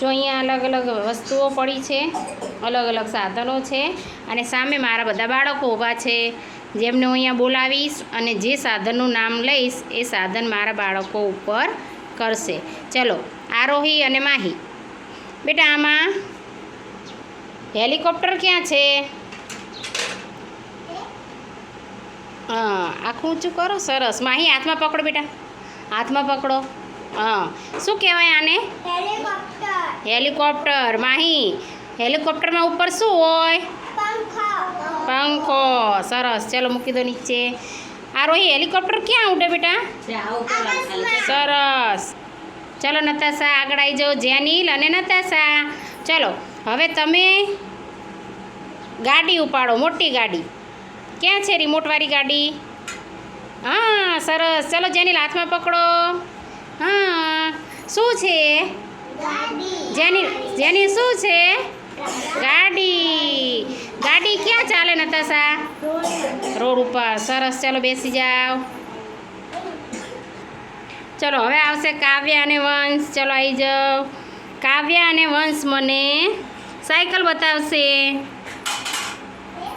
જો અહીંયા અલગ અલગ વસ્તુઓ પડી છે, અલગ અલગ સાધનો છે અને સામે મારા બધા બાળકો ઊભા છે. જેમને હું અહીંયા બોલાવીશ અને જે સાધનનું નામ લઈશ, એ સાધન મારા બાળકો ઉપર કરશે. ચલો, આરોહી અને માહી. બેટા, આમાં હેલિકોપ્ટર ક્યાં છે? હા, આખું ઊંચું કરો, સરસ. માહી, હાથમાં પકડો બેટા. હાથમાં પકડો. હા. શું કહેવાય આને? હેલિકોપ્ટર. માહી. હેલિકોપ્ટરમાં ઉપર શું હોય? પંખો. પંખો. સરસ. ચલો મૂકી દો નીચે. આરોહી હેલિકોપ્ટર ક્યાં ઉડે બેટા? સરસ. ચલો નતાશા આગળ આવી જાઓ. જેનિલ અને નતાશા. ચલો હવે તમે ગાડી ઉપાડો મોટી ગાડી. ક્યાં છે રિમોટવાળી ગાડી? હા સરસ. ચલો જેનિલ હાથમાં પકડો. હા, શું છે? જેની જેની શું છે? ગાડી. ગાડી ક્યાં ચાલે નતાશા? રોડ ઉપર. સરસ, ચાલો બેસી જાઓ. ચલો, હવે આવશે કાવ્યા અને વંશ. ચલો આવી જાઓ. કાવ્યા અને વંશ મને સાયકલ બતાવશે.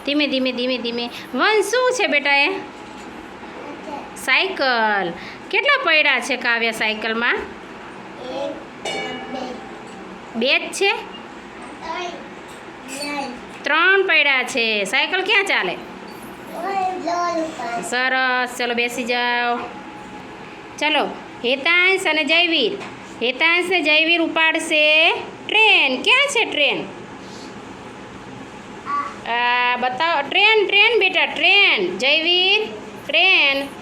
ધીમે ધીમે ધીમે ધીમે. વંશ, શું છે બેટા એ? સાયકલ. કેટલા પૈડા છે કાવ્ય સાયકલમાં? બે જ છે? ત્રણ પૈડા છે. સાયકલ ક્યાં ચાલે? સરસ. ચલો બેસી જાઓ. ચલો, હેતાંશ અને જયવીર. હેતાંશ ને જયવીર ઉપાડશે ટ્રેન. ક્યાં છે ટ્રેન? બતાવો. ટ્રેન ટ્રેન બેટા, ટ્રેન. જયવીર, ટ્રેન.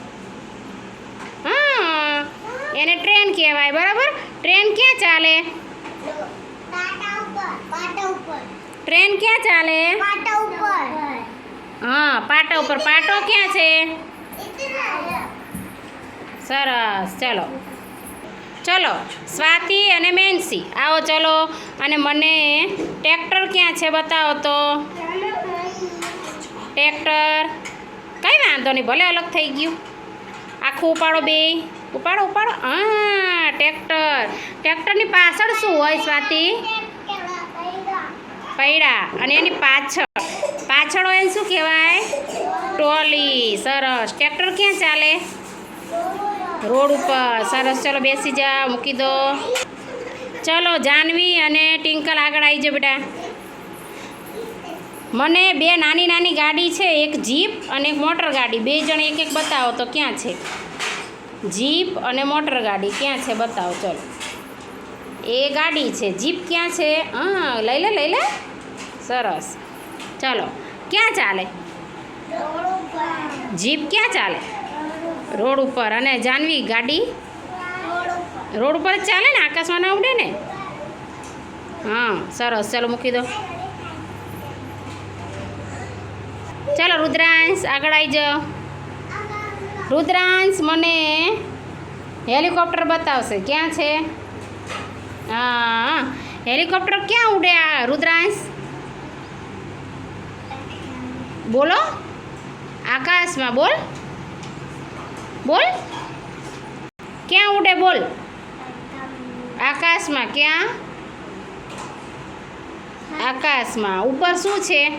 એને ટ્રેન કહેવાય બરાબર? ટ્રેન ક્યાં ચાલે? ટ્રેન ક્યાં ચાલે? હા પાટા ઉપર. પાટો ક્યાં છે? સરસ. ચલો. ચલો સ્વાતિ અને મેન્સી. આવો ચલો. અને મને ટ્રેક્ટર ક્યાં છે બતાવો તો? ટ્રેક્ટર. કંઈ વાંધો નહીં ભલે અલગ થઈ ગયું. આખું ઉપાડો બે ઉપાડો ઉપાડો. હા, ટ્રેક્ટર. ટ્રેક્ટરની પાછળ શું હોય, સ્વાતિ? પૈડા. અને એની પાછળ. પાછળ હોય એને શું કહેવાય? ટોલી સરસ. ટ્રેક્ટર ક્યાં ચાલે? રોડ ઉપર. સરસ. ચલો, બેસી જા મૂકી દો. ચલો, જાનવી અને ટિંકલ આગળ આવી જાઓ બેટા. મને બે નાની નાની ગાડી છે, એક જીપ અને એક મોટર ગાડી. બે જણ એક એક બતાવો તો ક્યાં છે? જીપ અને મોટર ગાડી ક્યાં છે બતાવો, ચલો. એ ગાડી છે, જીપ ક્યાં છે? હા, લઈ લે લઈ લે. સરસ. ચલો, ક્યાં ચાલે? જીપ ક્યાં ચાલે? રોડ ઉપર. અને જાનવી, ગાડી? રોડ ઉપર જ ચાલે ને? આકાશમાં ના ઉડે ને? હા, સરસ. ચલો, મૂકી દો. ચાલો, રુદ્રાંશ, આગળ આવી જાઓ. રુદ્રાંશ, મને હેલિકોપ્ટર બતાવશે. ક્યાં છે? હા, હેલિકોપ્ટર ક્યાં ઉડે આ રુદ્રાંશ? બોલો. આકાશમાં બોલ. બોલ. ક્યાં ઉડે બોલ? આકાશમાં ક્યાં? આકાશમાં. ઉપર શું છે?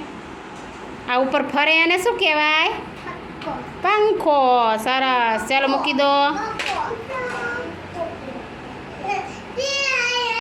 આ ઉપર ફરે એને શું કહેવાય? પંખો સરસ ચાલો મૂકી દો.